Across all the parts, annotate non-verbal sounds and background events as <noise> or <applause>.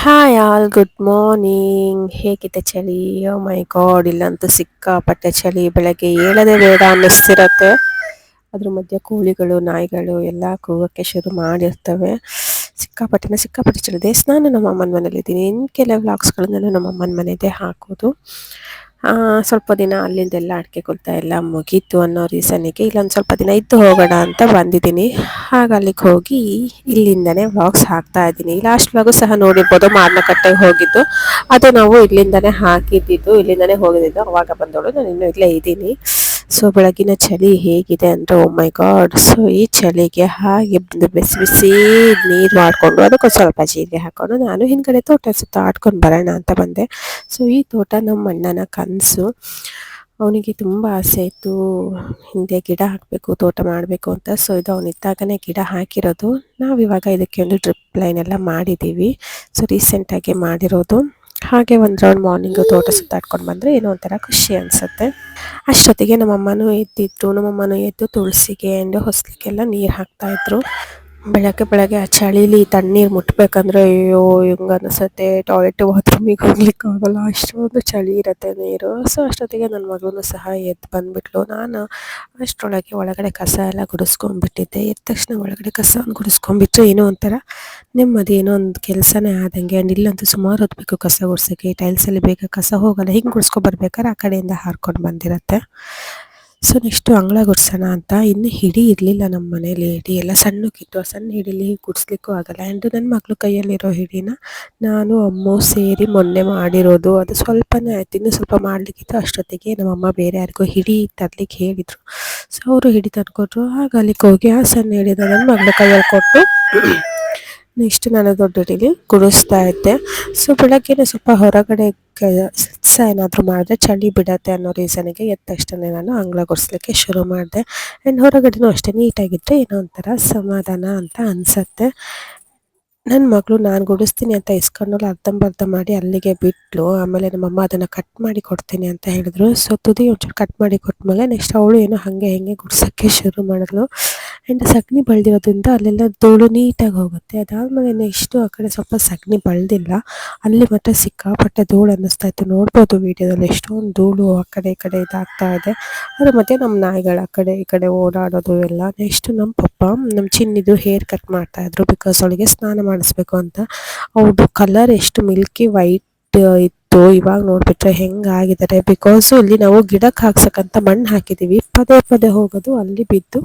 Hi all good morning ಹೇಗಿದೆ ಚಳಿ? ಓ ಮೈ god ಇಲ್ಲಂತೂ ಸಿಕ್ಕಾಪಟ್ಟೆ ಚಳಿ. ಬೆಳಗ್ಗೆ ಏಳದೆ ಬೇಡ ಅನ್ನಿಸ್ತಿರತ್ತೆ. ಅದ್ರ ಮಧ್ಯೆ ಕೋಳಿಗಳು, ನಾಯಿಗಳು ಎಲ್ಲ ಕೂಗಕ್ಕೆ ಶುರು ಮಾಡಿರ್ತವೆ. ಸಿಕ್ಕಾಪಟ್ಟೆನ ಸಿಕ್ಕಾಪಟ್ಟೆ ಚಳಿ. ಇದೆ ನಾನು ನಮ್ಮ ಅಮ್ಮನ ಮನೇಲಿದ್ದೀನಿ. ಇನ್ನು ಕೆಲವು ವ್ಲಾಗ್ಸ್ಗಳನ್ನೆಲ್ಲ ನಮ್ಮ ಅಮ್ಮನ ಮನೆಯದೇ ಹಾಕೋದು. ಸ್ವಲ್ಪ ದಿನ ಅಲ್ಲಿಂದೆಲ್ಲ ಅಡಿಕೆ ಕುಲ್ತ ಎಲ್ಲ ಮುಗೀತು ಅನ್ನೋ ರೀಸನ್ನಿಗೆ ಇಲ್ಲೊಂದು ಸ್ವಲ್ಪ ದಿನ ಇದ್ದು ಹೋಗೋಣ ಅಂತ ಬಂದಿದ್ದೀನಿ. ಹಾಗೆ ಅಲ್ಲಿಗೆ ಹೋಗಿ ಇಲ್ಲಿಂದನೇ ವ್ಲಾಗ್ಸ್ ಹಾಕ್ತಾ ಇದ್ದೀನಿ. ಲಾಸ್ಟ್ ವ್ಲಾಗು ಸಹ ನೋಡಿರ್ಬೋದು, ಮಾರ್ನಕಟ್ಟೆಗೆ ಹೋಗಿದ್ದು. ಅದು ನಾವು ಇಲ್ಲಿಂದನೇ ಹಾಕಿದ್ದಿದ್ದು, ಇಲ್ಲಿಂದನೇ ಹೋಗಿದ್ದು. ಅವಾಗ ಬಂದೋಳು, ನಾನು ಇನ್ನೂ ಇಲ್ಲೇ ಇದ್ದೀನಿ. ಸೊ ಬೆಳಗಿನ ಚಳಿ ಹೇಗಿದೆ ಅಂದರೆ ಓ ಮೈ ಗಾಡ್ ಸೊ ಈ ಚಳಿಗೆ ಹಾಗೆ ಬಂದು ಬಿಸಿ ಬಿಸಿ ನೀರು ಮಾಡಿಕೊಂಡು, ಅದಕ್ಕೊಂದು ಸ್ವಲ್ಪ ಜೀರಿಗೆ ಹಾಕೊಂಡು ನಾನು ಹಿಂದ್ಗಡೆ ತೋಟ ಸುತ್ತ ಆಡ್ಕೊಂಡು ಬರೋಣ ಅಂತ ಬಂದೆ. ಸೊ ಈ ತೋಟ ನಮ್ಮ ಅಣ್ಣನ ಕನಸು. ಅವನಿಗೆ ತುಂಬ ಆಸೆ ಇತ್ತು, ಹಿಂದೆ ಗಿಡ ಹಾಕಬೇಕು, ತೋಟ ಮಾಡಬೇಕು ಅಂತ. ಸೊ ಇದು ಅವನಿದ್ದಾಗನೇ ಗಿಡ ಹಾಕಿರೋದು. ನಾವು ಇವಾಗ ಇದಕ್ಕೆ ಒಂದು ಡ್ರಿಪ್ ಲೈನ್ ಎಲ್ಲ ಮಾಡಿದ್ದೀವಿ. ಸೊ ರೀಸೆಂಟಾಗಿ ಮಾಡಿರೋದು. ಹಾಗೆ ಒಂದು ರೌಂಡ್ ಮಾರ್ನಿಂಗು ತೋಟ ಸುತ್ತಾಡ್ಕೊಂಡು ಬಂದರೆ ಏನೋ ಒಂಥರ ಖುಷಿ ಅನಿಸುತ್ತೆ. ಅಷ್ಟೊತ್ತಿಗೆ ನಮ್ಮಮ್ಮನೂ ಎದ್ದಿದ್ರು ನಮ್ಮಮ್ಮನೂ ಎದ್ದು ತುಳಸಿಗೆ ಆ್ಯಂಡ್ ಹೊಸಲಿಕ್ಕೆಲ್ಲ ನೀರು ಹಾಕ್ತಾ ಇದ್ರು. ಬೆಳಗ್ಗೆ ಬೆಳಗ್ಗೆ ಆ ಚಳಿಲಿ ತಣ್ಣೀರು ಮುಟ್ಬೇಕಂದ್ರೆ ಅಯ್ಯೋ, ಹಿಂಗ ಅನಿಸುತ್ತೆ? ಟಾಯ್ಲೆಟ್ ಬಾತ್ರೂಮಿಗೆ ಹೋಗ್ಲಿಕ್ಕೆ ಆಗಲ್ಲ. ಅಷ್ಟೊಂದು ಚಳಿ ಇರುತ್ತೆ ನೀರು. ಸೊ ಅಷ್ಟೊತ್ತಿಗೆ ನನ್ನ ಮಗಳು ಸಹ ಎದ್ದು ಬಂದ್ಬಿಟ್ಲು. ನಾನು ಅಷ್ಟರೊಳಗೆ ಒಳಗಡೆ ಕಸ ಎಲ್ಲ ಗುಡಿಸ್ಕೊಂಡ್ಬಿಟ್ಟಿದ್ದೆ. ಎದ್ದ ತಕ್ಷಣ ಒಳಗಡೆ ಕಸ ಗುಡಿಸ್ಕೊಂಡ್ಬಿಟ್ರೆ. ಏನೋ ಒಂಥರ ನೆಮ್ಮದಿ, ಏನೋ ಒಂದು ಕೆಲಸನೇ ಆದಂಗೆ. ಆ್ಯಂಡ್ ಇಲ್ಲಂತೂ ಸುಮಾರು ಹೊತ್ತು ಕಸ ಗುಡ್ಸೋಕ್ಕೆ. ಟೈಲ್ಸಲ್ಲಿ ಬೇಗ ಕಸ ಹೋಗಲ್ಲ. ಹಿಂಗೆ ಗುಡಿಸ್ಕೊಬರ್ಬೇಕಾದ್ರೆ ಆ ಕಡೆಯಿಂದ ಹಾರ್ಕೊಂಡು ಬಂದಿರತ್ತೆ. ಸೊ ನೆಕ್ಸ್ಟು ಅಂಗಳ ಗುಡ್ಸೋಣ ಅಂತ. ಇನ್ನು ಹಿಡಿ ಇರಲಿಲ್ಲ ನಮ್ಮ ಮನೇಲಿ ಹಿಡಿ. ಎಲ್ಲ ಸಣ್ಣಕ್ಕಿತ್ತು ಆ ಸಣ್ಣ ಹಿಡಿಲಿ ಗುಡಿಸ್ಲಿಕ್ಕೂ ಆಗಲ್ಲ. ಆ್ಯಂಡ್ ನನ್ನ ಮಗಳು ಕೈಯಲ್ಲಿರೋ ಹಿಡಿನ ನಾನು ಅಮ್ಮು ಸೇರಿ ಮೊನ್ನೆ ಮಾಡಿರೋದು. ಅದು ಸ್ವಲ್ಪನೇ ಆಯ್ತು. ಇನ್ನೂ ಸ್ವಲ್ಪ ಮಾಡಲಿಕ್ಕಿತ್ತು. ಅಷ್ಟೊತ್ತಿಗೆ ನಮ್ಮಮ್ಮ ಬೇರೆ ಯಾರಿಗೂ ಹಿಡಿ ತರ್ಲಿಕ್ಕೆ ಹೇಳಿದರು. ಸೊ ಅವರು ಹಿಡಿ ತಂದುಕೊಟ್ರು. ಆಗ ಅಲ್ಲಿಗೆ ಹೋಗಿ ಆ ಸಣ್ಣ ಹಿಡಿದ ನನ್ನ ಮಗಳ ಕೈಯಲ್ಲಿ ಕೊಟ್ಟು ನೆಕ್ಸ್ಟ್ ನಾನು ದೊಡ್ಡ ಹಿಡೀಲಿ ಗುಡಿಸ್ತಾ ಇದ್ದೆ. ಸೊ ಬೆಳಗ್ಗೆ ಸ್ವಲ್ಪ ಹೊರಗಡೆ ಕೆಲಸ ಏನಾದರೂ ಮಾಡಿದ್ರೆ ಚಳಿ ಬಿಡತ್ತೆ ಅನ್ನೋ ರೀಸನಿಗೆ ಎದ್ದ ತಕ್ಷಣ ನಾನು ಅಂಗಳ ಗುಡಿಸ್ಲಿಕ್ಕೆ ಶುರು ಮಾಡಿದೆ. ಆ್ಯಂಡ್ ಹೊರಗಡೆನೂ ಅಷ್ಟೇ ನೀಟಾಗಿದ್ದರೆ ಏನೋ ಒಂಥರ ಸಮಾಧಾನ ಅಂತ ಅನಿಸತ್ತೆ. ನನ್ನ ಮಗಳು ನಾನು ಗುಡಿಸ್ತೀನಿ ಅಂತ ಇಸ್ಕೊಂಡಲ್ಲಿ ಅರ್ಧಂಬರ್ಧ ಮಾಡಿ ಅಲ್ಲಿಗೆ ಬಿಟ್ಲು. ಆಮೇಲೆ ನಮ್ಮಮ್ಮ ಅದನ್ನು ಕಟ್ ಮಾಡಿ ಕೊಡ್ತೀನಿ ಅಂತ ಹೇಳಿದ್ರು. ಸೊ ತುದಿ ಒಂಚೂರು ಕಟ್ ಮಾಡಿ ಕೊಟ್ಟ ಮೇಲೆ ನೆಕ್ಸ್ಟ್ ಅವಳು ಏನೋ ಹಾಗೆ ಹಿಂಗೆ ಗುಡ್ಸೋಕ್ಕೆ ಶುರು ಮಾಡಿದ್ಲು. ಆ್ಯಂಡ್ ಸಗಣಿ ಬಳ್ದಿರೋದ್ರಿಂದ ಅಲ್ಲೆಲ್ಲ ಧೂಳು ನೀಟಾಗಿ ಹೋಗುತ್ತೆ. ಅದಾದಮೇಲೆ ನೆಕ್ಸ್ಟು ಆ ಕಡೆ ಸ್ವಲ್ಪ ಸಗಣಿ ಬಳ್ದಿಲ್ಲ. ಅಲ್ಲಿ ಮಾತ್ರ ಸಿಕ್ಕಾಪಟ್ಟೆ ಧೂಳು ಅನ್ನಿಸ್ತಾ ಇತ್ತು. ನೋಡ್ಬೋದು ವೀಡಿಯೋದಲ್ಲಿ ಎಷ್ಟೊಂದು ಧೂಳು ಆ ಕಡೆ ಈ ಕಡೆ ಇದಾಗ್ತಾ ಇದೆ. ಅದ್ರ ಮತ್ತೆ ನಮ್ಮ ನಾಯಿಗಳು ಆ ಕಡೆ ಈ ಕಡೆ ಓಡಾಡೋದು ಎಲ್ಲ ನೆಕ್ಸ್ಟ್ ನಮ್ಮ ಪಪ್ಪ, ನಮ್ಮ ಚಿನ್ನಿದು ಹೇರ್ ಕಟ್ ಮಾಡ್ತಾ ಇದ್ರು ಬಿಕಾಸ್ ಅವಳಿಗೆ ಸ್ನಾನ ಮಾಡಿಸ್ಬೇಕು ಅಂತ. ಅವ್ರದ್ದು ಕಲರ್ ಎಷ್ಟು ಮಿಲ್ಕಿ ವೈಟ್ ಇತ್ತು ಇವಾಗ ನೋಡ್ಬಿಟ್ರೆ ಹೆಂಗಾಗಿದ್ದಾರೆ. ಬಿಕಾಸ್ ಇಲ್ಲಿ ನಾವು ಗಿಡಕ್ಕೆ ಹಾಕ್ಸಕ್ಕಂತ ಮಣ್ಣು ಹಾಕಿದ್ದೀವಿ. ಪದೇ ಪದೇ ಹೋಗೋದು ಅಲ್ಲಿ ಬಿದ್ದು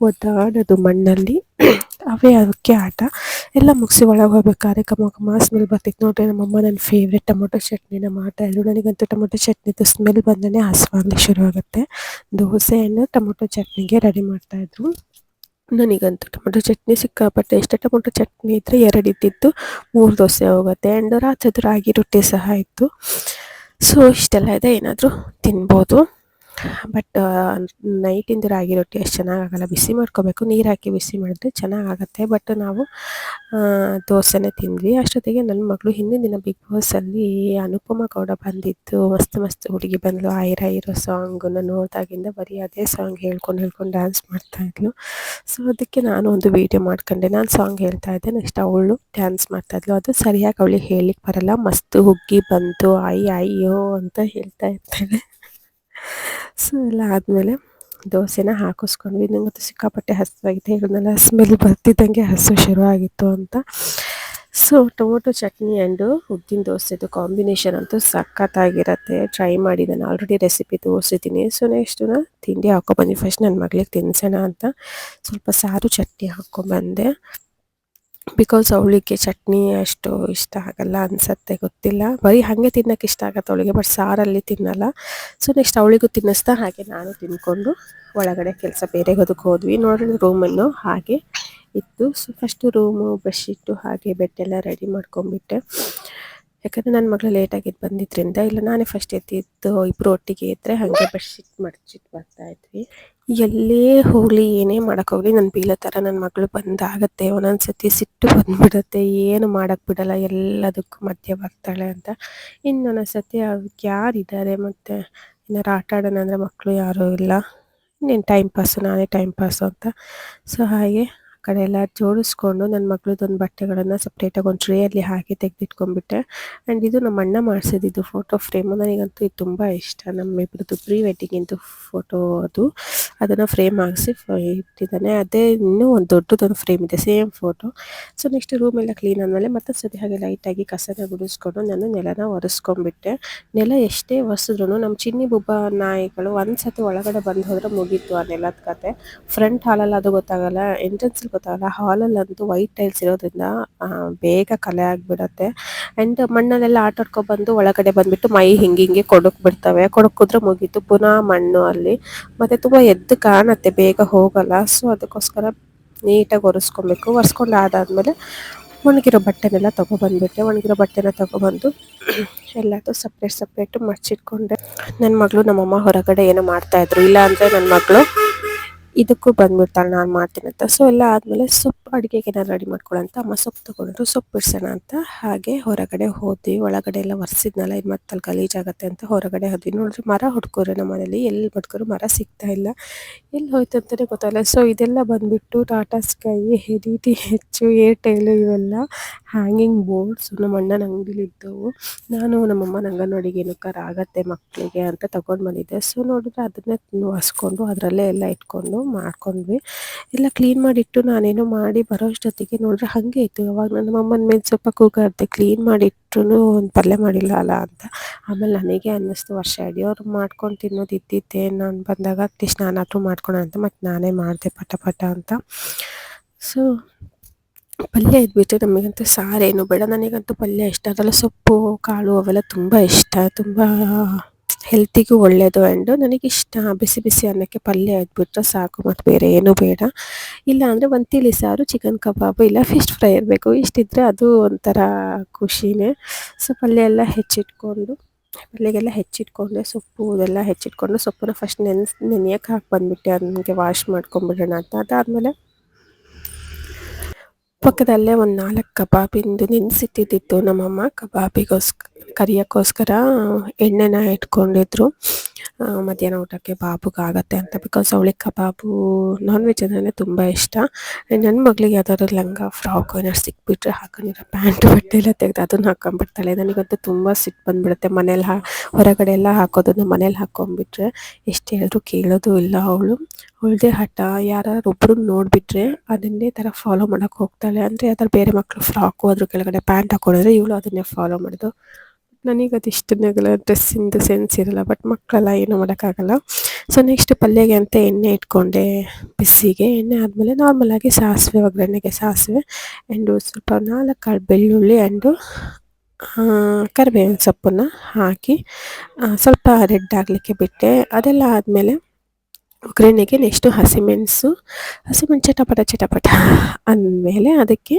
ಒದ್ದಾಡೋದು ಮಣ್ಣಲ್ಲಿ. ಅವೇ ಅದಕ್ಕೆ ಆಟ. ಎಲ್ಲ ಮುಗಿಸಿ ಒಳಗೆ ಹೋಗ್ಬೇಕಾದ್ರೆ ಕಮ ಕಮ ಸ್ಮೆಲ್ ಬರ್ತಿತ್ತು. ನೋಡ್ರಿ ನಮ್ಮಮ್ಮ ನನ್ನ ಫೇವ್ರೆಟ್ ಟೊಮೊಟೊ ಚಟ್ನಿನ ಮಾಡ್ತಾ ಇದ್ರು. ನನಗಂತೂ ಟೊಮೊಟೊ ಚಟ್ನಿದು ಸ್ಮೆಲ್ ಬಂದೇ ಹಸುವಾಗ್ಲಿಕ್ಕೆ ಶುರು ಆಗುತ್ತೆ. ದೋಸೆಯನ್ನು ಟೊಮೊಟೊ ಚಟ್ನಿಗೆ ರೆಡಿ ಮಾಡ್ತಾ ಇದ್ರು. ನನಗಂತೂ ಟೊಮೊಟೊ ಚಟ್ನಿ ಸಿಕ್ಕಾಪಟ್ಟೆ ಎಷ್ಟು ಟೊಮೊಟೊ ಚಟ್ನಿ ಇದ್ದರೆ ಎರಡು ಇದ್ದಿದ್ದು ಮೂರು ದೋಸೆ ಹೋಗುತ್ತೆ. ಆ್ಯಂಡ್ ರಾತ್ರಿ ರಾಗಿ ರೊಟ್ಟಿ ಸಹ ಇತ್ತು. ಸೊ ಇಷ್ಟೆಲ್ಲ ಇದೆ. ಏನಾದರೂ ತಿನ್ಬೋದು. ಬಟ್ ನೈಟಿಂದ ರಾಗಿ ರೊಟ್ಟಿ ಅಷ್ಟು ಚೆನ್ನಾಗಾಗಲ್ಲ. ಬಿಸಿ ಮಾಡ್ಕೋಬೇಕು. ನೀರು ಹಾಕಿ ಬಿಸಿ ಮಾಡಿದ್ರೆ ಚೆನ್ನಾಗಾಗತ್ತೆ. ಬಟ್ ನಾವು ದೋಸೆನೇ ತಿಂದ್ವಿ. ಅಷ್ಟೊತ್ತಿಗೆ ನನ್ನ ಮಗಳು ಹಿಂದಿನ ದಿನ ಬಿಗ್ ಬಾಸಲ್ಲಿ ಅನುಪಮ ಗೌಡ ಬಂದಿತ್ತು ಮಸ್ತ್ ಮಸ್ತ್ ಹುಡುಗಿ ಬಂದ್ಲು. ಐರ ಇರೋ ಸಾಂಗನ್ನು ನೋಡಿದಾಗಿಂದ ಬರೀ ಅದೇ ಸಾಂಗ್ ಹೇಳ್ಕೊಂಡು ಹೇಳ್ಕೊಂಡು ಡ್ಯಾನ್ಸ್ ಮಾಡ್ತಾಯಿದ್ಲು ಸೊ ಅದಕ್ಕೆ ನಾನು ಒಂದು ವೀಡಿಯೋ ಮಾಡ್ಕೊಂಡೆ. ನಾನು ಸಾಂಗ್ ಹೇಳ್ತಾ ಇದ್ದೆ. ನೆಕ್ಸ್ಟ್ ಅವಳು ಡ್ಯಾನ್ಸ್ ಮಾಡ್ತಾಯಿದ್ಲು ಅದು ಸರಿಯಾಗಿ ಅವಳಿಗೆ ಹೇಳಲಿಕ್ಕೆ ಬರಲ್ಲ. ಮಸ್ತ್ ಹುಗ್ಗಿ ಬಂತು. ಐ ಅಯ್ಯೋ ಅಂತ ಹೇಳ್ತಾ ಇರ್ತಾಳೆ. ಸೊ ಎಲ್ಲ ಆದಮೇಲೆ ದೋಸೆನ ಹಾಕಿಸ್ಕೊಂಡ್ವಿ. ನನಗಂತೂ ಸಿಕ್ಕಾಪಟ್ಟೆ ಹಸಿವಾಗಿತ್ತು ಹೇಳಿದ್ನಲ್ಲ ಸ್ಮೆಲ್ ಬರ್ತಿದ್ದಂಗೆ ಹಸು ಶುರು ಆಗಿತ್ತು ಅಂತ. ಸೊ ಟೊಮೊಟೊ ಚಟ್ನಿ ಆ್ಯಂಡು ಉದ್ದಿನ ದೋಸೆದು ಕಾಂಬಿನೇಷನ್ ಅಂತೂ ಸಖತ್ತಾಗಿರುತ್ತೆ. ಟ್ರೈ ಮಾಡಿ, ನಾನು ಆಲ್ರೆಡಿ ರೆಸಿಪಿ ತೋರಿಸಿದ್ದೀನಿ. ಸೊ ನೆಕ್ಸ್ಟು ನಾನು ತಿಂಡಿ ಹಾಕ್ಕೊಬಂದು ಫಸ್ಟ್ ನನ್ನ ಮಗಳಿಗೆ ತಿನ್ಸೋಣ ಅಂತ. ಸ್ವಲ್ಪ ಸಾರು ಚಟ್ನಿ ಹಾಕ್ಕೊಂಬಂದೆ. ಬಿಕಾಸ್ ಅವಳಿಗೆ ಚಟ್ನಿ ಅಷ್ಟು ಇಷ್ಟ ಆಗಲ್ಲ ಅನ್ಸತ್ತೆ, ಗೊತ್ತಿಲ್ಲ. ಬರೀ ಹಾಗೆ ತಿನ್ನೋಕೆ ಇಷ್ಟ ಆಗತ್ತೆ ಅವಳಿಗೆ, ಬಟ್ ಸಾರಲ್ಲಿ ತಿನ್ನಲ್ಲ. ಸೊ ನೆಕ್ಸ್ಟ್ ಅವಳಿಗೂ ತಿನ್ನಿಸ್ತಾ ಹಾಗೆ ನಾನು ತಿನ್ಕೊಂಡು ಒಳಗಡೆ ಕೆಲಸ ಬೇರೆ ಹೋದಕ್ಕೆ ಹೋದ್ವಿ. ನೋಡಿದ್ರೆ ರೂಮನ್ನು ಹಾಗೆ ಇತ್ತು. ಸೊ ಫಸ್ಟು ರೂಮು ಬೆಡ್ಶೀಟು ಹಾಗೆ ಬೆಡ್ ಎಲ್ಲ ರೆಡಿ ಮಾಡ್ಕೊಂಡ್ಬಿಟ್ಟೆ. ಯಾಕಂದರೆ ನನ್ನ ಮಗಳು ಲೇಟಾಗಿ ಬಂದಿದ್ದರಿಂದ ಇಲ್ಲ, ನಾನೇ ಫಸ್ಟ್ ಎದ್ದಿದ್ದು ಇಬ್ಬರು ಒಟ್ಟಿಗೆ ಇದ್ದರೆ ಹಾಗೆ ಬೆಡ್ಶೀಟ್ ಮಡ್ಚಿಟ್ಟು ಬರ್ತಾ ಇದ್ವಿ. ಎಲ್ಲೇ ಹೋಗಲಿ, ಏನೇ ಹೋಗಲಿ ನನ್ನ ಬೀಳೋ ಥರ ನನ್ನ ಮಗಳು ಬಂದಾಗತ್ತೆ. ಒಂದೊಂದು ಸತಿ ಸಿಟ್ಟು ಬಂದ್ಬಿಡುತ್ತೆ. ಏನು ಮಾಡಕ್ ಬಿಡಲ್ಲ, ಎಲ್ಲದಕ್ಕೂ ಮಧ್ಯ ಬರ್ತಾಳೆ ಅಂತ. ಇನ್ನೊಂದೊಂದು ಸತಿ ಯಾರು ಯಾರಿದ್ದಾರೆ ಮತ್ತು? ಏನಾರು ಆಟ ಆಡೋಣ ಅಂದರೆ ಮಕ್ಕಳು ಯಾರೂ ಇಲ್ಲ. ಇನ್ನೇನು ಟೈಮ್ ಪಾಸು ನಾನೇ ಟೈಮ್ ಪಾಸು ಅಂತ. ಸೊ ಹಾಗೆ ಕಡೆ ಎಲ್ಲ ಜೋಡಿಸ್ಕೊಂಡು ನನ್ನ ಮಗಳದೊಂದು ಬಟ್ಟೆಗಳನ್ನು ಸಪ್ರೇಟಾಗಿ ಒಂದು ಟ್ರೇಯಲ್ಲಿ ಹಾಕಿ ತೆಗೆದಿಟ್ಕೊಂಡ್ಬಿಟ್ಟೆ. ಆ್ಯಂಡ್ ಇದು ನಮ್ಮ ಅಣ್ಣ ಮಾಡಿಸಿದ್ದು ಫೋಟೋ ಫ್ರೇಮು ನನಗಂತೂ ಇದು ತುಂಬ ಇಷ್ಟ. ನಮ್ಮಿಬ್ರದ್ದು ಪ್ರೀ ವೆಡ್ಡಿಂಗಿಂದು ಫೋಟೋ ಅದು. ಅದನ್ನು ಫ್ರೇಮ್ ಹಾಕಿಸಿ ಇಟ್ಟಿದ್ದಾನೆ. ಅದೇ ಇನ್ನೂ ಒಂದು ದೊಡ್ಡದೊಂದು ಫ್ರೇಮ್ ಇದೆ same photo so next room ಎಲ್ಲ ಕ್ಲೀನ್ ಆದಮೇಲೆ ಮತ್ತೆ ಸದ್ಯ ಹಾಗೆ ಲೈಟಾಗಿ ಕಸನ ಗುಡಿಸ್ಕೊಂಡು ನಾನು ನೆಲನ ಒರೆಸ್ಕೊಂಡ್ಬಿಟ್ಟೆ. ನೆಲ ಎಷ್ಟೇ ಒರೆಸಿದ್ರು ನಮ್ಮ ಚಿನ್ನಿ ಬುಬ್ಬ ನಾಯಿಗಳು ಒಂದು ಸತಿ ಒಳಗಡೆ ಬಂದು ಹೋದ್ರೆ ಮುಗೀತು ಆ ನೆಲದ ಕತೆ. ಫ್ರಂಟ್ ಹಾಲಲ್ಲಿ ಅದು ಗೊತ್ತಾಗಲ್ಲ ಎಂಟ್ರೆನ್ಸಲ್ಲಿ ಗೊತ್ತಾಗಲ್ಲ ಹಾಲಲ್ಲಂತೂ ವೈಟ್ ಟೈಲ್ಸ್ ಇರೋದ್ರಿಂದ ಬೇಗ ಕಲೆ ಆಗಿಬಿಡತ್ತೆ. ಆ್ಯಂಡ್ ಮಣ್ಣಲ್ಲೆಲ್ಲ ಆಟ ಆಡ್ಕೊಂಡು ಬಂದು ಒಳಗಡೆ ಬಂದ್ಬಿಟ್ಟು ಮೈ ಹಿಂಗೆ ಹಿಂಗೆ ಕೊಡಕ್ ಬಿಡ್ತವೆ. ಕೊಡಕಿದ್ರೆ ಮುಗೀತು. ಪುನಃ ಮಣ್ಣು ಅಲ್ಲಿ. ಮತ್ತೆ ತುಂಬ ಎದ್ದು ಕಾಣತ್ತೆ. ಬೇಗ ಹೋಗಲ್ಲ. ಸೊ ಅದಕ್ಕೋಸ್ಕರ ನೀಟಾಗಿ ಒರೆಸ್ಕೊಬೇಕು. ಒರೆಸ್ಕೊಂಡು ಆದಾದ್ಮೇಲೆ ಒಣಗಿರೋ ಬಟ್ಟೆನೆಲ್ಲ ತೊಗೊಬಂದ್ಬಿಟ್ಟೆ. ಒಣಗಿರೋ ಬಟ್ಟೆನ ತಗೊಬಂದು ಎಲ್ಲದೂ ಸಪ್ರೇಟ್ ಸಪ್ರೇಟ್ ಮಡ್ಚಿಟ್ಕೊಂಡೆ ನನ್ನ ಮಗಳು ನಮ್ಮಮ್ಮ ಹೊರಗಡೆ ಏನೋ ಮಾಡ್ತಾ ಇದ್ರು. ಇಲ್ಲ ಅಂದರೆ ನನ್ನ ಮಗಳು ಇದಕ್ಕೂ ಬಂದ್ಬಿಡ್ತಾಳೆ ನಾನು ಮಾಡ್ತೀನಿ ಅಂತ. ಸೊ ಎಲ್ಲ ಆದಮೇಲೆ ಸೊಪ್ಪು ಅಡುಗೆಗೆ ಏನಾರು ರೆಡಿ ಮಾಡ್ಕೊಳ್ಳೋಂತ ಅಮ್ಮ ಸೊಪ್ಪು ತೊಗೊಂಡ್ರು. ಸೊಪ್ಪು ಬಿಡ್ಸೋಣ ಅಂತ. ಹಾಗೆ ಹೊರಗಡೆ ಹೋದ್ವಿ. ಒಳಗಡೆ ಎಲ್ಲ ಒರೆಸಿದ್ನಲ್ಲ, ಇದು ಮತ್ತೆ ಗಲೀಜಾಗತ್ತೆ ಅಂತ ಹೊರಗಡೆ ಹೋದ್ವಿ. ನೋಡಿದ್ರೆ ಮರ ಹುಡ್ಕೋರು ನಮ್ಮ ಮನೇಲಿ. ಎಲ್ಲಿ ಹುಡ್ಕೋರು ಮರ ಸಿಗ್ತಾ ಇಲ್ಲ. ಎಲ್ಲಿ ಹೋಯ್ತು ಅಂತಲೇ ಗೊತ್ತಾಗಲ್ಲ ಸೊ ಇದೆಲ್ಲ ಬಂದುಬಿಟ್ಟು Tata Sky D T H Airtel ಇವೆಲ್ಲ ಹ್ಯಾಂಗಿಂಗ್ ಬೋರ್ಡ್ಸ್ ನಮ್ಮ ಅಣ್ಣನ ಅಂಗಡಿಲಿ ಇದ್ದವು. ನಾನು ನಮ್ಮಮ್ಮ ಅಂಗನವಾಡಿಗೆ ಏನಕ್ಕಾರ ಆಗತ್ತೆ ಮಕ್ಕಳಿಗೆ ಅಂತ ತಗೊಂಡು ಬಂದಿದ್ದೆ. ಸೊ ನೋಡಿದ್ರೆ ಅದನ್ನೇ ಹಸ್ಕೊಂಡು ಅದರಲ್ಲೇ ಎಲ್ಲ ಇಟ್ಕೊಂಡು ಮಾಡ್ಕೊಂಡ್ವಿ. ಎಲ್ಲ ಕ್ಲೀನ್ ಮಾಡಿಟ್ಟು ನಾನೇನೋ ಮಾಡಿ ಬರೋ ಅಷ್ಟೊತ್ತಿಗೆ ನೋಡಿದ್ರೆ ಹಾಗೆ ಇತ್ತು. ಅವಾಗ ನಮ್ಮಮ್ಮನ ಮೇಲೆ ಸ್ವಲ್ಪ ಕೂಗಾಡ್ದೆ ಕ್ಲೀನ್ ಮಾಡಿಟ್ರು ಒಂದು ಪಲ್ಯ ಮಾಡಿಲ್ಲ ಅಲ್ಲ ಅಂತ. ಆಮೇಲೆ ನನಗೆ ಅನ್ನಿಸ್ತು, ವರ್ಷ ಇಡೀ ಅವ್ರು ಮಾಡ್ಕೊಂಡು ತಿನ್ನೋದು ಇದ್ದಿದ್ದೆ ನಾನು ಬಂದಾಗ ಅಟ್ಲೀಸ್ಟ್ ನಾನಾದರೂ ಅಂತ, ಮತ್ತು ನಾನೇ ಮಾಡಿದೆ ಪಟ ಪಟ ಅಂತ. ಸೊ ಪಲ್ಯ ಇದ್ಬಿಟ್ಟು ನಮಗಂತೂ ಸಾರೇನು ಬೇಡ. ನನಗಂತೂ ಪಲ್ಯ ಇಷ್ಟ. ಅದೆಲ್ಲ ಸೊಪ್ಪು, ಕಾಳು ಅವೆಲ್ಲ ತುಂಬ ಇಷ್ಟ. ತುಂಬ ಹೆಲ್ತಿಗೂ ಒಳ್ಳೆಯದು ಆ್ಯಂಡು ನನಗಿಷ್ಟ. ಬಿಸಿ ಬಿಸಿ ಅನ್ನಕ್ಕೆ ಪಲ್ಯ ಇದ್ಬಿಟ್ರೆ ಸಾಕು, ಮತ್ತು ಬೇರೆ ಏನೂ ಬೇಡ. ಇಲ್ಲ ಅಂದರೆ ಒಂದು ತಿಳಿ ಸಾರು ಚಿಕನ್ ಕಬಾಬು, ಇಲ್ಲ ಫಿಶ್ ಫ್ರೈ ಇರಬೇಕು. ಇಷ್ಟಿದ್ರೆ ಅದು ಒಂಥರ ಖುಷಿನೇ. ಸೊ ಪಲ್ಯ ಎಲ್ಲ ಹೆಚ್ಚಿಟ್ಕೊಂಡು, ಪಲ್ಯಗೆಲ್ಲ ಹೆಚ್ಚಿಟ್ಕೊಂಡೆ, ಸೊಪ್ಪು ಇದೆಲ್ಲ ಹೆಚ್ಚಿಟ್ಕೊಂಡು, ಸೊಪ್ಪನ್ನ ಫಸ್ಟ್ ನೆನೆ ನೆನೆಯೋಕೆ ಹಾಕಿ ಬಂದುಬಿಟ್ಟೆ. ಅದಕ್ಕೆ ವಾಶ್ ಮಾಡ್ಕೊಂಬಿಡೋಣ ಅಂತ. ಅದಾದಮೇಲೆ ಪಕ್ಕದಲ್ಲೇ ಒಂದು ನಾಲ್ಕು ಕಬಾಬಿಂದು ನೆನೆಸಿಟ್ಟಿದ್ದಿತ್ತು ನಮ್ಮಮ್ಮ ಕಬಾಬಿಗೋಸ್ಕ ಕರಿಯೋಕ್ಕೋಸ್ಕರ ಎಣ್ಣೆನ ಇಟ್ಕೊಂಡಿದ್ರು. ಮಧ್ಯಾಹ್ನ ಊಟಕ್ಕೆ ಬಾಬುಗೆ ಆಗತ್ತೆ ಅಂತ. ಬಿಕಾಸ್ ಅವಳಿಗೆ ಕಬಾಬು ನಾನ್ ವೆಜ್ ಅಂದ್ರೆ ತುಂಬ ಇಷ್ಟ. ನನ್ನ ಮಗಳಿಗೆ ಯಾವ್ದಾದ್ರು ಲಂಗ, ಫ್ರಾಕ್ ಏನಾದ್ರು ಸಿಕ್ಬಿಟ್ರೆ ಹಾಕೊಂಡಿರೋ ಪ್ಯಾಂಟ್, ಬಟ್ಟೆ ಎಲ್ಲ ತೆಗೆದು ಅದನ್ನ ಹಾಕೊಂಡ್ಬಿಡ್ತಾಳೆ ನನಗಂತೂ ತುಂಬ ಸಿಟ್ಟು ಬಂದ್ಬಿಡುತ್ತೆ. ಮನೇಲಿ ಹಾ, ಹೊರಗಡೆ ಎಲ್ಲ ಹಾಕೋದನ್ನ ಮನೇಲಿ ಹಾಕೊಂಡ್ಬಿಟ್ರೆ ಎಷ್ಟು ಹೇಳಿದ್ರು ಕೇಳೋದು ಇಲ್ಲ ಅವಳು. ಅವಳದೇ ಹಠ. ಒಬ್ರು ನೋಡಿಬಿಟ್ರೆ ಅದನ್ನೇ ಥರ ಫಾಲೋ ಮಾಡೋಕೆ ಹೋಗ್ತಾಳೆ. ಅಂದರೆ ಯಾವ್ದಾದ್ರು ಬೇರೆ ಮಕ್ಕಳು ಫ್ರಾಕು ಅದ್ರ ಕೆಳಗಡೆ ಪ್ಯಾಂಟ್ ಹಾಕೊಂಡಿದ್ರೆ ಇವಳು ಅದನ್ನೇ ಫಾಲೋ ಮಾಡೋದು. ನನಗೆ ಅದು ಇಷ್ಟನೇ ಆಗಲ್ಲ ಡ್ರೆಸ್ಸಿಂದು ಸೆನ್ಸ್ ಇರಲ್ಲ ಬಟ್ ಮಕ್ಕಳೆಲ್ಲ ಏನೂ ಮಾಡೋಕ್ಕಾಗಲ್ಲ. ಸೊ ನೆಕ್ಸ್ಟ್ ಪಲ್ಯಗೆ ಅಂತ ಎಣ್ಣೆ ಇಟ್ಕೊಂಡೆ ಬಿಸಿಗೆ. ಎಣ್ಣೆ ಆದಮೇಲೆ ನಾರ್ಮಲಾಗಿ ಸಾಸಿವೆ, ಒಗ್ಗರಣೆಗೆ ಸಾಸಿವೆ ಆ್ಯಂಡು ಸ್ವಲ್ಪ ನಾಲ್ಕು ಕಾಳು ಬೆಳ್ಳುಳ್ಳಿ ಆ್ಯಂಡು ಕರಿಬೇವಿನ ಸೊಪ್ಪನ್ನು ಹಾಕಿ ಸ್ವಲ್ಪ ರೆಡ್ ಆಗಲಿಕ್ಕೆ ಬಿಟ್ಟೆ. ಅದೆಲ್ಲ ಆದಮೇಲೆ ಒಗ್ಗರಣೆಗೆ ನೆಕ್ಸ್ಟು ಹಸಿಮೆಣಸು ಹಸಿಮೆಣಸು ಚಟಪಟ ಚಟಪಟ ಅಂದಮೇಲೆ ಅದಕ್ಕೆ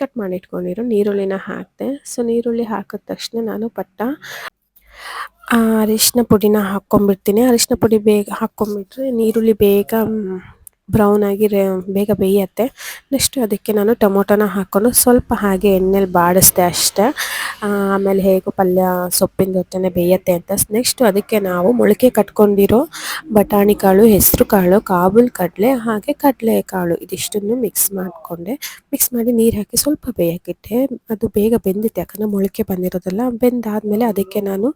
ಕಟ್ ಮಾಡಿಟ್ಕೊಂಡಿರೋ ನೀರುಳ್ಳಿನ ಹಾಕಿದೆ. ಸೊ ನೀರುಳ್ಳಿ ಹಾಕಿದ ತಕ್ಷಣ ನಾನು ಪಟ್ಟ ಅರಿಶಿನ ಪುಡಿನ ಹಾಕ್ಕೊಂಬಿಡ್ತೀನಿ ಅರಿಶಿನ ಪುಡಿ ಬೇಗ ಹಾಕ್ಕೊಂಡ್ಬಿಟ್ರೆ ನೀರುಳ್ಳಿ ಬೇಗ ಬ್ರೌನ್ ಆಗಿ ಬೇಗ ಬೇಯತ್ತೆ. ನೆಕ್ಸ್ಟ್ ಅದಕ್ಕೆ ನಾನು ಟೊಮೊಟೊನ ಹಾಕ್ಕೊಂಡು ಸ್ವಲ್ಪ ಹಾಗೆ ಎಣ್ಣೆಲಿ ಬಾಡಿಸ್ದೆ ಅಷ್ಟೇ. ಆಮೇಲೆ ಹೇಗೋ ಪಲ್ಯ ಸೊಪ್ಪಿನ ಜೊತೆನೆ ಬೇಯತ್ತೆ ಅಂತ. ನೆಕ್ಸ್ಟ್ ಅದಕ್ಕೆ ನಾವು ಮೊಳಕೆ ಕಟ್ಕೊಂಡಿರೋ ಬಟಾಣಿ ಕಾಳು, ಹೆಸರು ಕಾಳು, ಕಾಬೂಲ್ ಕಡಲೆ, ಹಾಗೆ ಕಡಲೆ ಕಾಳು ಇದಿಷ್ಟನ್ನು ಮಿಕ್ಸ್ ಮಾಡಿಕೊಂಡೆ. ಮಿಕ್ಸ್ ಮಾಡಿ ನೀರು ಹಾಕಿ ಸ್ವಲ್ಪ ಬೇಯಕ್ಕಿಟ್ಟೆ ಅದು ಬೇಗ ಬೆಂದಿತ್ತು. ಯಾಕಂದರೆ ಮೊಳಕೆ ಬಂದಿರೋದಲ್ಲ, ಬೆಂದಾದಮೇಲೆ ಅದಕ್ಕೆ ನಾನು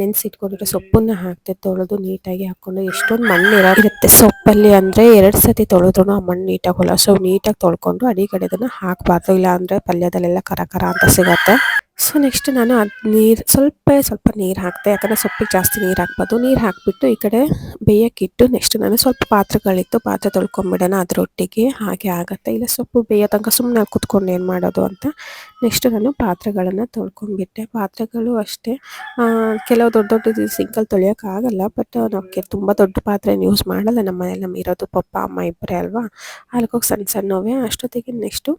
ನೆನೆಸಿಟ್ಕೊಂಡಿರೋ ಸೊಪ್ಪನ್ನು ಹಾಕ್ತೆ. ತೊಳೆದು ನೀಟಾಗಿ ಹಾಕ್ಕೊಂಡು ಎಷ್ಟೊಂದು ಮಣ್ಣು ಇರುತ್ತೆ ಸೊಪ್ಪಲ್ಲಿ ಅಂದರೆ ಎರಡು ಸತಿ ತೊಳೆದ್ರೂ ಆ ಮಣ್ಣು ನೀಟಾಗಿ ಹೊಲ ಸೊ ನೀಟಾಗಿ ತೊಳ್ಕೊಂಡು ಅಡಿಗಡೆ ಅದನ್ನು ಹಾಕಬಾರ್ದು. ಇಲ್ಲ ಅಂದರೆ ಪಲ್ಯದಲ್ಲೆಲ್ಲ ಕರ ಕರ ಅಂತ ಸಿಗತ್ತೆ. ಸೊ ನೆಕ್ಸ್ಟ್ ನಾನು ಅದು ನೀರು ಸ್ವಲ್ಪ ಸ್ವಲ್ಪ ನೀರು ಹಾಕಿದೆ, ಯಾಕಂದರೆ ಸೊಪ್ಪಿಗೆ ಜಾಸ್ತಿ ನೀರು ಹಾಕ್ಬೋದು ನೀರು ಹಾಕಿಬಿಟ್ಟು ಈ ಕಡೆ ಬೇಯಕ್ಕಿಟ್ಟು ನೆಕ್ಸ್ಟ್ ನಾನು ಸ್ವಲ್ಪ ಪಾತ್ರೆಗಳಿತ್ತು, ಪಾತ್ರೆ ತೊಳ್ಕೊಂಬಿಡೋಣ ಅದರೊಟ್ಟಿಗೆ, ಹಾಗೆ ಆಗುತ್ತೆ. ಇಲ್ಲ ಸೊಪ್ಪು ಬೇಯೋ ತನಕ ಸುಮ್ಮನೆ ಕುತ್ಕೊಂಡು ಏನು ಮಾಡೋದು ಅಂತ ನೆಕ್ಸ್ಟ್ ನಾನು ಪಾತ್ರೆಗಳನ್ನು ತೊಳ್ಕೊಂಡ್ಬಿಟ್ಟೆ ಪಾತ್ರೆಗಳು ಅಷ್ಟೇ ಕೆಲವು ದೊಡ್ಡ ದೊಡ್ಡ ಸಿಂಗಲ್ ತೊಳೆಯೋಕ್ಕಾಗಲ್ಲ ಬಟ್ ಕೆ ತುಂಬ ದೊಡ್ಡ ಪಾತ್ರೆ ಯೂಸ್ ಮಾಡಲ್ಲ. ನಮ್ಮ ಮನೇಲಿ ನಮ್ಮ ಇರೋದು ಪಪ್ಪ, ಅಮ್ಮ ಇಬ್ಬರೇ ಅಲ್ವಾ? ಅಲ್ಗೋಗಿ ಸಣ್ಣ ಸಣ್ಣವೇ. ಅಷ್ಟೊತ್ತಿಗೆ ನೆಕ್ಸ್ಟು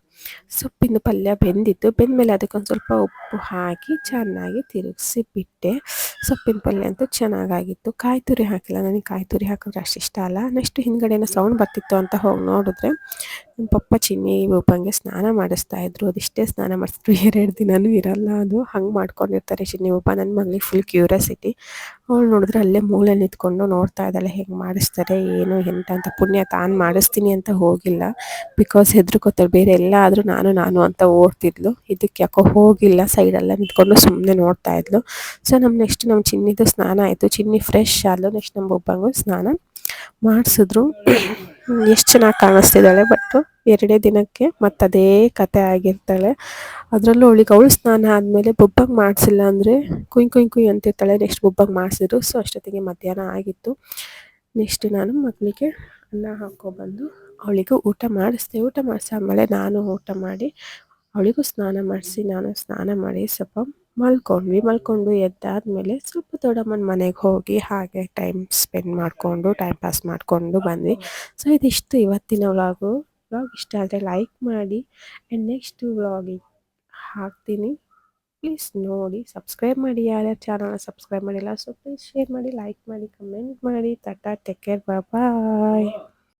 ಸೊಪ್ಪಿನ ಪಲ್ಯ ಬೆಂದಿತ್ತು. ಬೆಂದಮೇಲೆ ಅದಕ್ಕೊಂದು ಸ್ವಲ್ಪ ಉಪ್ಪು ಹಾಕಿ ಚೆನ್ನಾಗಿ ತಿರುಗಿಸಿ ಬಿಟ್ಟೆ ಸೊಪ್ಪಿನ ಪಲ್ಯ ಅಂತೂ ಚೆನ್ನಾಗಾಗಿತ್ತು. ಕಾಯಿ ತುರಿ ಹಾಕಿಲ್ಲ. ನನಗೆ ಕಾಯಿ ತುರಿ ಹಾಕಿದ್ರೆ ಅಷ್ಟು ಇಷ್ಟ ಅಲ್ಲ. ನೆಕ್ಸ್ಟ್ ಹಿಂದ್ಗಡೆನೋ ಸೌಂಡ್ ಬರ್ತಿತ್ತು ಅಂತ ಹೋಗಿ ನೋಡಿದ್ರೆ ನಮ್ಮ ಪಪ್ಪ ಚಿನ್ನಿ ಒಬ್ಬಂಗೆ ಸ್ನಾನ ಮಾಡಿಸ್ತಾ ಇದ್ರು. ಅದಿಷ್ಟೇ ಸ್ನಾನ ಮಾಡಿಸಿದ್ರು. <laughs> ಎರಡು ದಿನವೂ ಇರಲ್ಲ ಅದು. ಹಂಗೆ ಮಾಡ್ಕೊಂಡಿರ್ತಾರೆ ಚಿನ್ನಿ ಒಬ್ಬ. ನನ್ನ ಮಗಳಿಗೆ ಫುಲ್ ಕ್ಯೂರಿಯಾಸಿಟಿ ಅವಳು ನೋಡಿದ್ರೆ ಅಲ್ಲೇ ಮೂಲೆ ನಿಂತ್ಕೊಂಡು ನೋಡ್ತಾ ಇದ್ದಾಳೆ, ಹೆಂಗೆ ಮಾಡಿಸ್ತಾರೆ, ಏನು, ಎಂತ ಅಂತ ಪುಣ್ಯ ತಾನು ಮಾಡಿಸ್ತೀನಿ ಅಂತ ಹೋಗಿಲ್ಲ. ಬಿಕಾಸ್ ಹೆದರ್ಕೋತಾಳೆ, ಬೇರೆ ಎಲ್ಲ ಆದರೂ ನಾನು ನಾನು ಅಂತ ಓಡ್ತಿದ್ಲು. ಇದಕ್ಕೆ ಯಾಕೋ ಹೋಗಿಲ್ಲ ಸೈಡೆಲ್ಲ ನಿಂತ್ಕೊಂಡು ಸುಮ್ಮನೆ ನೋಡ್ತಾ ಇದ್ಲು. ಸೊ ನಮ್ಮ ನೆಕ್ಸ್ಟ್ ನಮ್ಮ ಚಿನ್ನಿದು ಸ್ನಾನ ಆಯಿತು. ಚಿನ್ನಿ ಫ್ರೆಶ್ ಆದ್ಲು. ನೆಕ್ಸ್ಟ್ ನಮ್ಮ ಒಬ್ಬಂಗು ಸ್ನಾನ ಮಾಡಿಸಿದ್ರು. ಎಷ್ಟು ಚೆನ್ನಾಗಿ ಕಾಣಿಸ್ತಿದ್ದಾಳೆ ಬಟ್ ಎರಡೇ ದಿನಕ್ಕೆ ಮತ್ತೆ ಅದೇ ಕತೆ ಆಗಿರ್ತಾಳೆ. ಅದರಲ್ಲೂ ಅವಳಿಗೆ ಅವಳು ಸ್ನಾನ ಆದಮೇಲೆ ಬೊಬ್ಬಂಗೆ ಮಾಡಿಸಿಲ್ಲ ಅಂದರೆ ಕುಯ್ ಕುಯ್ ಕುಯ್ ಅಂತಿರ್ತಾಳೆ ನೆಕ್ಸ್ಟ್ ಬೊಬ್ಬಂಗೆ ಮಾಡಿಸಿದ್ರು. ಸೊ ಅಷ್ಟೊತ್ತಿಗೆ ಮಧ್ಯಾಹ್ನ ಆಗಿತ್ತು. ನೆಕ್ಸ್ಟ್ ನಾನು ಮಕ್ಕಳಿಗೆ ಅನ್ನ ಹಾಕ್ಕೊಬಂದು ಅವಳಿಗೂ ಊಟ ಮಾಡಿಸ್ದೆ. ಊಟ ಮಾಡಿಸಾದ್ಮೇಲೆ ನಾನು ಊಟ ಮಾಡಿ ಅವಳಿಗೂ ಸ್ನಾನ ಮಾಡಿಸಿ, ನಾನು ಸ್ನಾನ ಮಾಡಿ ಸ್ವಲ್ಪ ಮಲ್ಕೊಂಡ್ವಿ. ಮಲ್ಕೊಂಡು ಎದ್ದಾದ್ಮೇಲೆ ಸ್ವಲ್ಪ ದೊಡ್ಡಮ್ಮನ ಮನೆಗೆ ಹೋಗಿ ಹಾಗೆ ಟೈಮ್ ಸ್ಪೆಂಡ್ ಮಾಡಿಕೊಂಡು ಟೈಮ್ ಪಾಸ್ ಮಾಡಿಕೊಂಡು ಬಂದ್ವಿ. ಸೊ ಇದಿಷ್ಟು ಇವತ್ತಿನ ವ್ಲಾಗು ವ್ಲಾಗ್ ಇಷ್ಟ ಆದರೆ ಲೈಕ್ ಮಾಡಿ. ಆ್ಯಂಡ್ ನೆಕ್ಸ್ಟ್ ವ್ಲಾಗಿಗೆ ಹಾಕ್ತೀನಿ. ಪ್ಲೀಸ್ ನೋಡಿ ಸಬ್ಸ್ಕ್ರೈಬ್ ಮಾಡಿ. ಯಾರ್ಯಾರು ಚಾನಲ್ನ ಸಬ್ಸ್ಕ್ರೈಬ್ ಮಾಡಿಲ್ಲ ಸೊ ಪ್ಲೀಸ್ ಶೇರ್ ಮಾಡಿ ಲೈಕ್ ಮಾಡಿ ಕಮೆಂಟ್ ಮಾಡಿ. ತಟ್ಟ ಟೇಕ್ ಕೇರ್ ಬಾಯ್